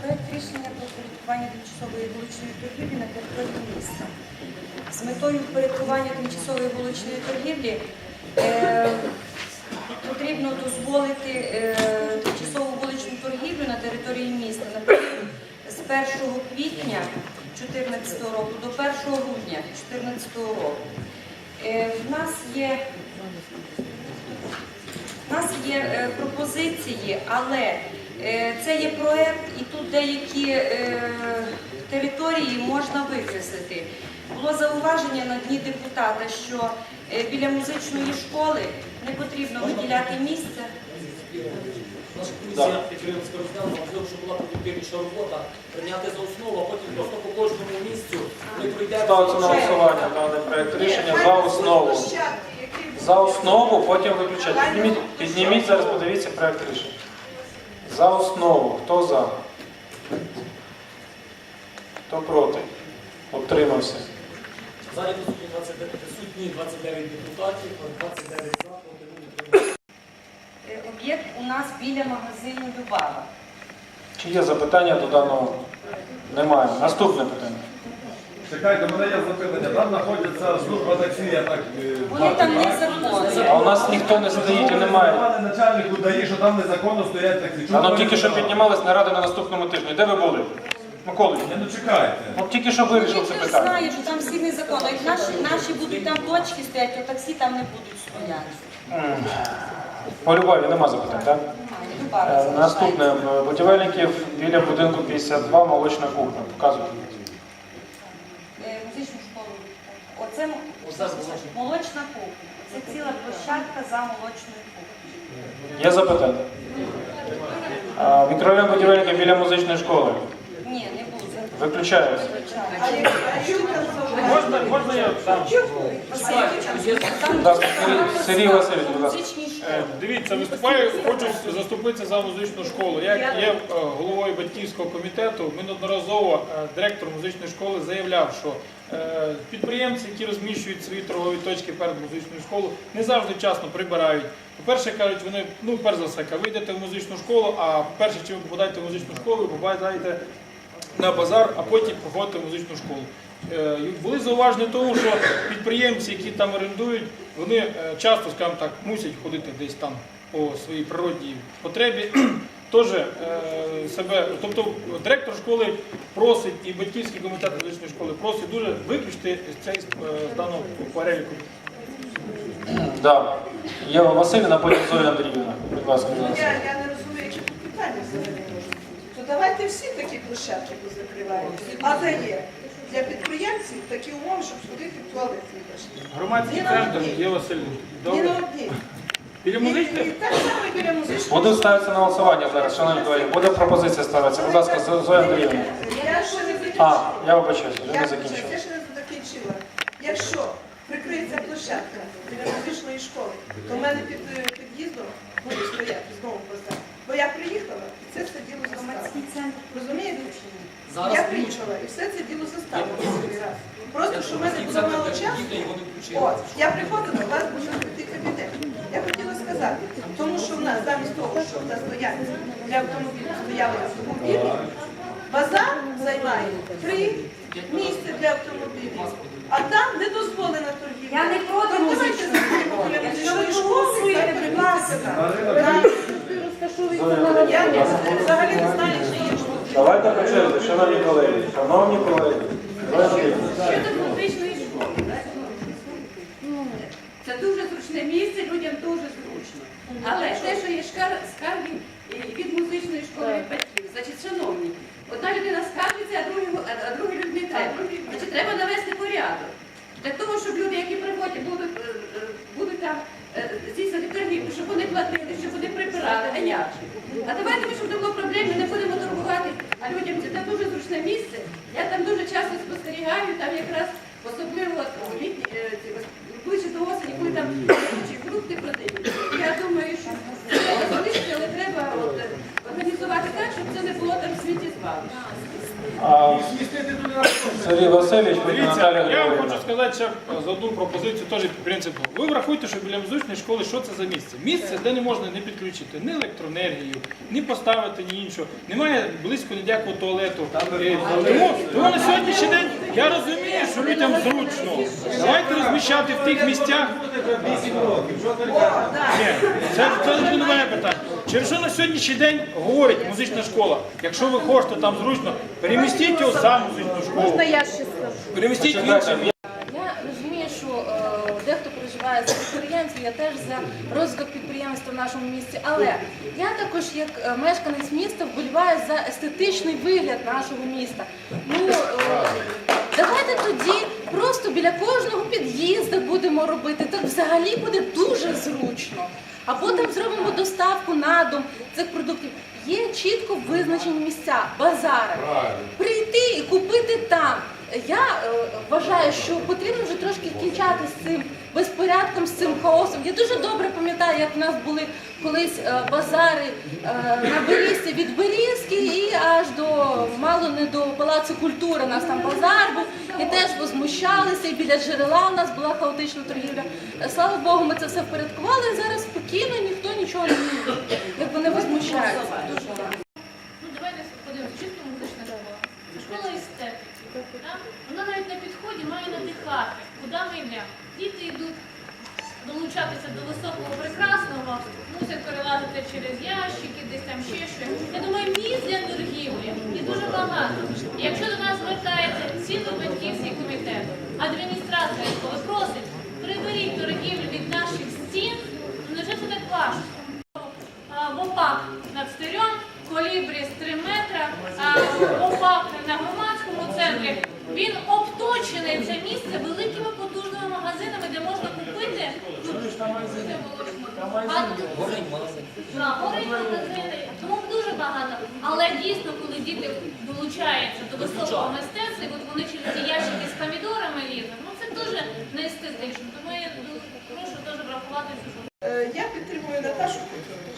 Проект рішення про впорядкування тимчасової вуличної торгівлі на території міста. З метою впорядкування тимчасової вуличної торгівлі е, потрібно дозволити е, тимчасову вуличну торгівлю на території міста на з 1 квітня 2014 року до 1 грудня 2014 року. Е, В нас є у нас є е, пропозиції, але е, це є проект, і деякі е, території можна викреслити. Було зауваження на дні депутата, що е, біля музичної школи не потрібно виділяти місце. Наша комісія підприємська розглянула, можливо, що була продуктивніша робота, прийняти за основу, а потім просто по кожному місцю ми пройдемо. Ставиться на голосування даний проект рішення за основу. За основу, потім виключати. Підніміть, підніміть зараз, подивіться проект рішення. За основу. Хто за? Хто проти? Утримався. Залі присутні 29, присутні 29 депутатів, 29 за, проти. Е, Об'єкт у нас біля магазину Любава. Чи є запитання до даного? Немає. Наступне питання. Чекайте, у мене є запитання. Там знаходиться служба таксі, я так е, Вони бачу, там так? незаконні. А у нас ніхто не стоїть і немає. Пане начальнику дає, що там незаконно стоять таксі. Чому А ну ви тільки не що сказали? піднімалась нарада на наступному тижні. Де ви були? Миколи, Ні, ну чекайте. от тільки що вирішив це Ніхто питання. знає, що там всі незаконно. Як наші, наші будуть там точки стоять, то таксі там не будуть стояти. По Любаві нема запитань, так? Е, залишається. Наступне. Е, Будівельників біля будинку 52, молочна кухня. Показуйте. Е, музичну школу. Оце м- Оце молочна. кухня. Це ціла площадка за молочною кухнею. Є запитання? Мікрорайон будівельників біля музичної школи. Буде. Можна, можна я там? Ласка, Сергій- Сергій Васильович, будь ласка. Е, Дивіться, виступаю, хочу заступитися за музичну школу. Я як є е, головою батьківського комітету, ми неодноразово е, директор музичної школи заявляв, що е, підприємці, які розміщують свої торгові точки перед музичною школою, не завжди вчасно прибирають. По-перше, кажуть, вони, ну, перш за все, кажуть, ви йдете в музичну школу, а перше, чи ви попадаєте в музичну школу, ви попадаєте на базар, а потім проходите в музичну школу. Е, Були зауваження тому, що підприємці, які там орендують, вони е, часто, скажімо так, мусять ходити десь там по своїй природній потребі. Теж е, себе, тобто директор школи просить і батьківський комітет музичної школи просить дуже виключити цей з даного переліку. Да. Єва Васильівна, потім Зоя Андріївна. Будь ласка. Ну, я, я не розумію, які тут питання взагалі можуть бути. То давайте всі такі площадки позакриваємо. А де є для підприємців такі умови, щоб сходити в туалет вибачте. Громадський Ні на центр одній. є Васильович. Ні Добре. одній. Біля І, і музичної? так само біля музичної. Буде ставитися на голосування зараз, шановні колеги. Буде пропозиція ставитися. Будь ласка, Зо- Зоя Андріївна. Я ще не закінчила. А, я вибачаюся, вже Я не ще- закінчив. Я ще не закінчила. Якщо прикриється площадка біля музичної школи, то в мене під е, під'їздом буде стояти знову базар. Бо я приїхала, і це все діло Громадський заставили. центр. Розумієте? Зараз Я приїхала, і все це діло раз. Просто, що в мене було мало часу. От, я приходила, у вас був закритий кабінет. Я хотіла сказати, тому що в нас замість того, щоб на стоянці для автомобілів стояли автомобілі, базар займає три місця для автомобілів, а там не дозволена торгівля. Я не проти То музичної школи. біля Якщо ви музичної школи, голосуєте, будь ласка. Я не- взагалі не знаю, чи є. Давайте по черзі, шановні колеги. Шановні колеги. Щодо музичної школи, так? це дуже зручне місце, людям дуже зручно. Але те, що є шкар- скарги від музичної школи від батьків, значить, шановні, одна людина скаржиться, а другій, а другій людині не треба. Значить, треба навести порядок. Для того, щоб люди, які приходять, будуть, е, е, будуть там е, здійснювати торгівлю, щоб вони платили, щоб вони прибирали, а як же? А давайте ми, щоб не було проблем, ми не будемо торгувати, а людям це дуже зручне місце. Я там дуже часто спостерігаю, там якраз особливо е, ближче до осені, коли там фрукти продають. Я думаю, що це залишити, але треба от, е, організувати так, щоб це не було там сміттєзвалища. А, Сергій Васильович, Дивіться, я вам Григорівна. хочу сказати ще за одну пропозицію, теж підприємців. Ви врахуйте, що біля музичної школи що це за місце? Місце, де не можна не підключити ні електроенергію, ні поставити, ні іншого. Немає близько ніякого туалету. Е, Тому, тому на сьогоднішній день я розумію, що людям зручно. Давайте розміщати в тих місцях. Ні, це, це не моє питання. Через що на сьогоднішній день говорить музична школа? Якщо ви хочете там зручно, перемістіть його за музичну школу. я ще скажу? Перемістіть в інше місце. Я розумію, що е, дехто переживає за підприємців, я теж за розвиток підприємства в нашому місті. Але я також, як е, мешканець міста, вболіваю за естетичний вигляд нашого міста. Ну е, давайте тоді просто біля кожного під'їзду будемо робити. Так взагалі буде дуже зручно. Або там зробимо доставку на дом цих продуктів. Є чітко визначені місця, базари. Прийти і купити там. Я е, вважаю, що потрібно вже трошки кінчати з цим безпорядком, з цим хаосом. Я дуже добре пам'ятаю, як в нас були колись е, базари е, на Берізці від Берізки і аж до Палацу культури. Нас там базар був і теж возмущалися. І біля джерела у нас була хаотична торгівля. Е, Слава Богу, ми це все впорядкували. Зараз спокійно ніхто нічого не якби не возмущається. Ну, давайте подивимося, чисто музична школа. Це школа естетики. Вона навіть на підході має надихати, куди ми йдемо. Діти йдуть долучатися до високого прекрасного, мусять перелазити через ящики, десь там ще щось. Я думаю, місць для торгівлі і дуже багато. Якщо до нас звертається цілий батьківський комітет, адміністрація школи просить, приберіть торгівлю від наших стін, ну невже це так важко? ВОПАК над стирем, колібрі з 3 метра, ВОПАК на громадському центрі. Він тому дуже багато. Але дійсно, коли діти долучаються до високого мистецтва, і от вони через ці ящики з помідорами лізуть, ну це дуже не естетично. Тому я прошу теж врахувати цю Е, Я підтримую Наташу Петрівну.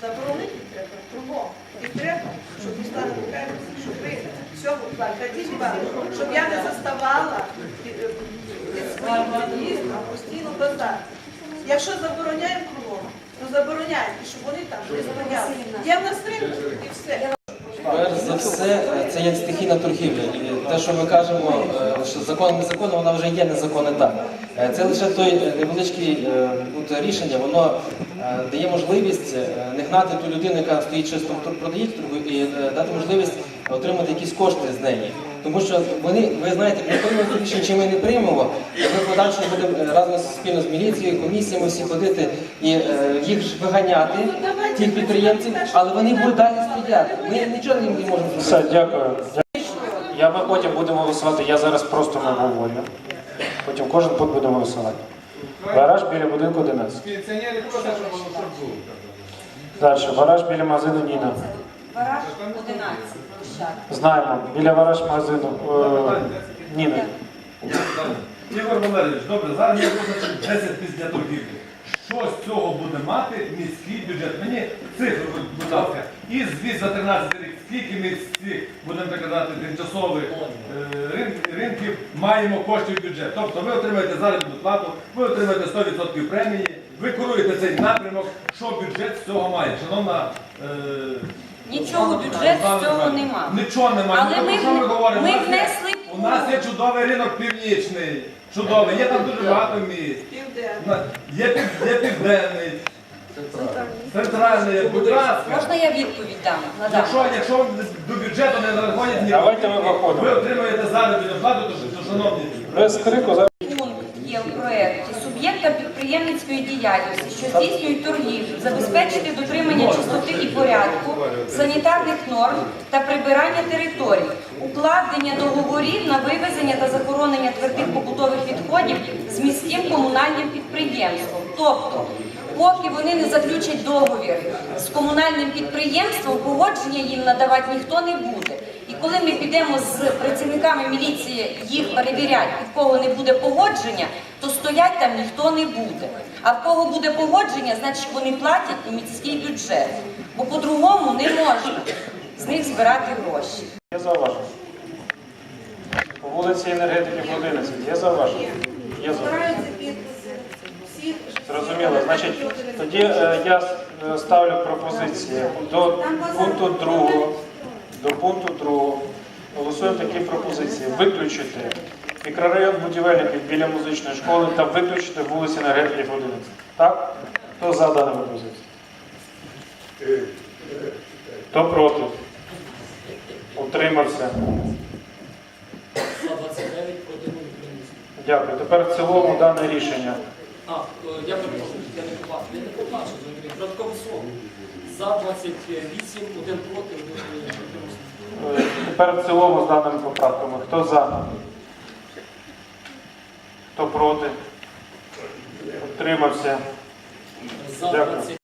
Заборонити треба кругом. І треба, щоб Руслана Михайловна, щоб ви в цьому плані, щоб я не заставала під е, під своїм під'їздом постійно базар. Якщо забороняємо кругом, забороняємо, і щоб вони там не забороняли. Є в нас і все. Перш за все, це є стихійна торгівля. І те, що ми кажемо, е, що закон незаконно, вона вже є незаконна так. Е, Це лише той е, невеличкий е, рішення, воно е, дає можливість не гнати ту людину, яка стоїть чисто продає торгу, і дати можливість отримати якісь кошти з неї. Тому що вони, ви знаєте, ми приймемо рішення, чи ми не приймемо, ми подальше будемо разом з- спільно з міліцією, комісіями всі ходити і е, їх виганяти, тих підприємців, але вони будуть далі стояти. Ми нічого їм не можемо Все, зробити. дякую. Я ми потім будемо голосувати. Я зараз просто не говорю. Потім кожен пункт будемо голосувати. Гараж біля будинку 11. Пенсіонери просять, щоб воно було. Далі. Гараж біля магазину Ніна. Гараж 11. Знаємо. Біля гараж магазину е, Ніни. Ігор Валерійович, добре, зараз я визначив 10 після торгівлі. Що з цього буде мати міський бюджет? Мені цифру, будь ласка, і звіт за 13 рік, скільки ми з цих, будемо так казати, тимчасових е, ринків маємо коштів в бюджет. Тобто ви отримаєте заробітну плату, ви отримаєте 100% премії, ви керуєте цей напрямок, що бюджет з цього має. Шановна е, Нічого бюджет з цього нема. Нічого немає. Але ми- про що ми говоримо? ми У нас є- внесли У нас є чудовий ринок північний. Чудовий. Є там дуже багато міст. Південно. На- Є, є південний. Центральний, будь ласка. Можна я відповідь дам? Надам. Якщо, якщо до бюджету не надходять ні Давайте ми виходимо. ви отримаєте заробітну плату, то, то шановні. Без крику зараз. Є в проєкті суб'єкта підприємницької діяльності, що здійснюють торгівлю, забезпечити дотримання чистоти і порядку, санітарних норм та прибирання територій, укладення договорів на вивезення та захоронення твердих побутових відходів з міським комунальним підприємством. Тобто, поки вони не заключать договір з комунальним підприємством, погодження їм надавати ніхто не буде. І коли ми підемо з працівниками міліції їх перевіряти, і в кого не буде погодження, то стоять там ніхто не буде. А в кого буде погодження, значить вони платять у міський бюджет. Бо по-другому не можна. з них збирати гроші. Є зауваження? По вулиці енергетики 11. Є зауваження? Є зауваження. Зрозуміло. Значить, тоді е, я е, ставлю пропозиції до пункту другого. До пункту другого. Голосуємо такі пропозиції. Виключити мікрорайон будівельників біля музичної школи та виключити вулиці енергетиків 11. Так? Хто за дану пропозицію? Хто проти? Утримався. За 29 проти Дякую. Тепер в цілому дане рішення. А, е, я перепрошую, я не побачив. Я не побачив, Додаткове слово. За 28, один проти, один утримався. Е, Тепер в цілому з даними поправками. Хто за? Хто проти? Утримався. За Дякую. 20.